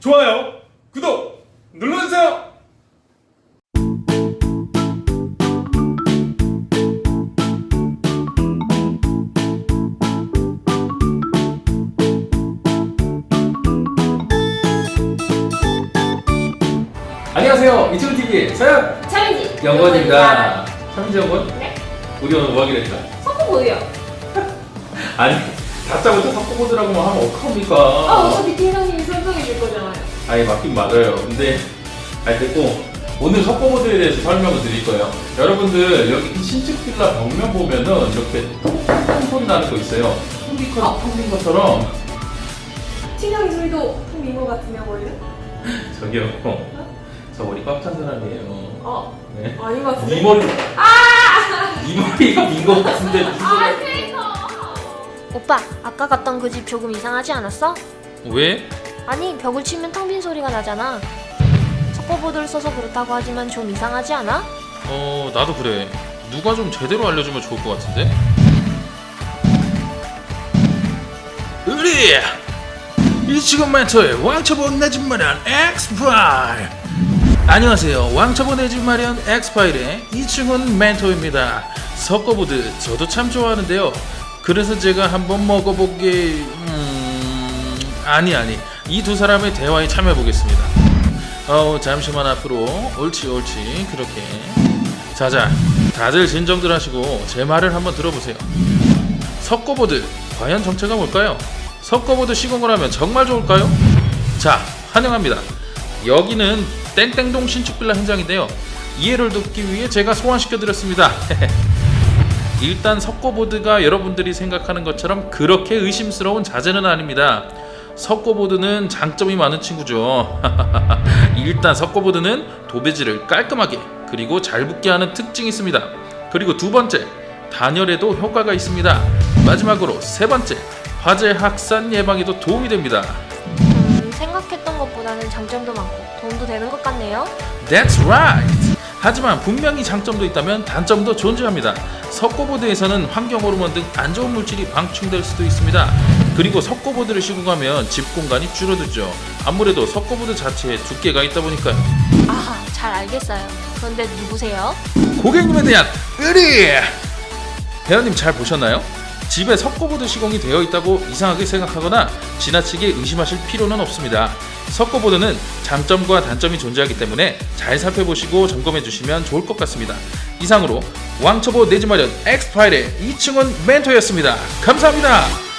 좋아요, 구독 눌러주세요. 안녕하세요. 이치훈 TV의 서현 챌린지 영건입니다. 삼지 영건? 네? 우리 오늘 뭐 하기로 했죠? 섞어보세요 아니 다짜고짜 섞어보드라고만 하면 어떡합니까? 아 어차피 팀장님이 설정해 줄 거잖아요 아니 맞긴 맞아요. 근데 아니 됐고 오늘 석고보드에 대해서 설명을 드릴 거예요. 여러분들 여기 신축 빌라 벽면 보면은 이렇게 통통 소리 나는 거 있어요. 통비컷 어. 통빈 것처럼 팀장님 소리도 퉁빈거 같으면 원래? 저기요. 저 머리 꽉 찬 사람이에요. 어 네. 아닌 것 같은데 네 머리 네 머리가 빈거 같은데 무슨 아 소리야? 그래서 오빠, 아까 갔던 그 집 조금 이상하지 않았어? 왜? 아니, 벽을 치면 텅 빈 소리가 나잖아. 석고보드를 써서 그렇다고 하지만 좀 이상하지 않아? 어 나도 그래 누가 좀 제대로 알려주면 좋을 것 같은데 우리 이 지금 멘토의 왕초보 내집 마련 엑스파일 안녕하세요 왕초보 내집 마련 엑스파일의 이충훈 멘토입니다 석고보드 저도 참 좋아하는데요 그래서 제가 한번 먹어보게 음... 아니 아니. 이 두 사람의 대화에 참여해 보겠습니다. 어 잠시만 앞으로. 옳지 옳지. 그렇게. 자자. 다들 진정들 하시고 제 말을 한번 들어보세요. 석고보드 과연 정체가 뭘까요? 석고보드 시공을 하면 정말 좋을까요? 자 환영합니다. 여기는 땡땡동 신축빌라 현장인데요. 이해를 돕기 위해 제가 소환시켜 드렸습니다 일단 석고보드가 여러분들이 생각하는 것처럼 그렇게 의심스러운 자재는 아닙니다 석고보드는 장점이 많은 친구죠 일단 석고보드는 도배지를 깔끔하게 그리고 잘 붙게 하는 특징이 있습니다. 그리고 두 번째, 단열에도 효과가 있습니다. 마지막으로 세 번째, 화재 확산 예방에도 도움이 됩니다. 음, 생각했던 것보다는 장점도 많고 도움도 되는 것 같네요. That's right. 하지만 분명히 장점도 있다면 단점도 존재합니다. 석고보드에서는 환경 호르몬 등 안 좋은 물질이 방충될 수도 있습니다. 그리고 석고보드를 시공하면 집 공간이 줄어들죠. 아무래도 석고보드 자체에 두께가 있다 보니까요. 아하, 잘 알겠어요. 그런데 누구세요? 고객님에 대한 의리! 회원님 잘 보셨나요? 집에 석고보드 시공이 되어 있다고 이상하게 생각하거나 지나치게 의심하실 필요는 없습니다. 석고보드는 장점과 단점이 존재하기 때문에 잘 살펴보시고 점검해 주시면 좋을 것 같습니다. 이상으로 왕초보 내집 마련 엑스파일의 이충원 멘토였습니다. 감사합니다.